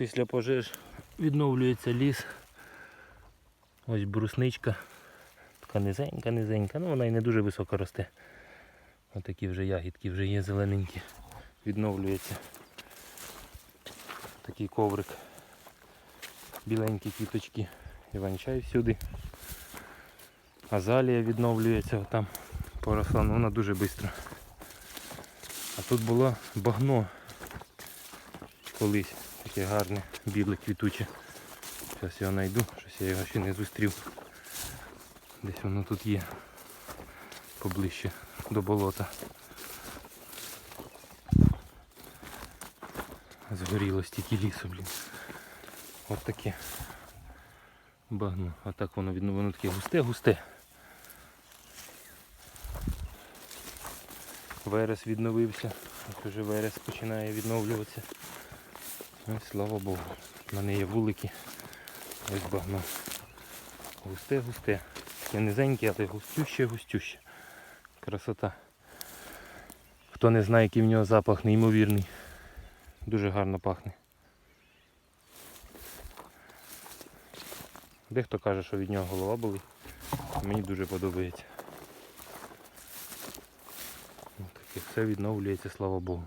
Після пожеж відновлюється ліс. Ось брусничка. Така низенька, низенька. Ну вона і не дуже високо росте. Отакі вже ягідки вже є зелененькі. Відновлюється. Такий коврик. Біленькі квіточки. Іван-чай всюди. Азалія відновлюється там поросла, ну вона дуже швидко. А тут було багно колись. Таке гарне, біле квітуче. Зараз його знайду, щось я його ще не зустрів. Десь воно тут є поближче до болота. Згоріло стільки лісу, блін. От таке багно. А так воно видно, воно таке густе-густе. Верес відновився. Ось уже верес починає відновлюватися. Ось, слава Богу. Мене є вулики. Ось багно. Густе-густе. Таке низеньке, але густюще-густюще. Красота. Хто не знає, який в нього запах неймовірний. Дуже гарно пахне. Дехто каже, що від нього голова болить. Мені дуже подобається. Таке все відновлюється, слава Богу.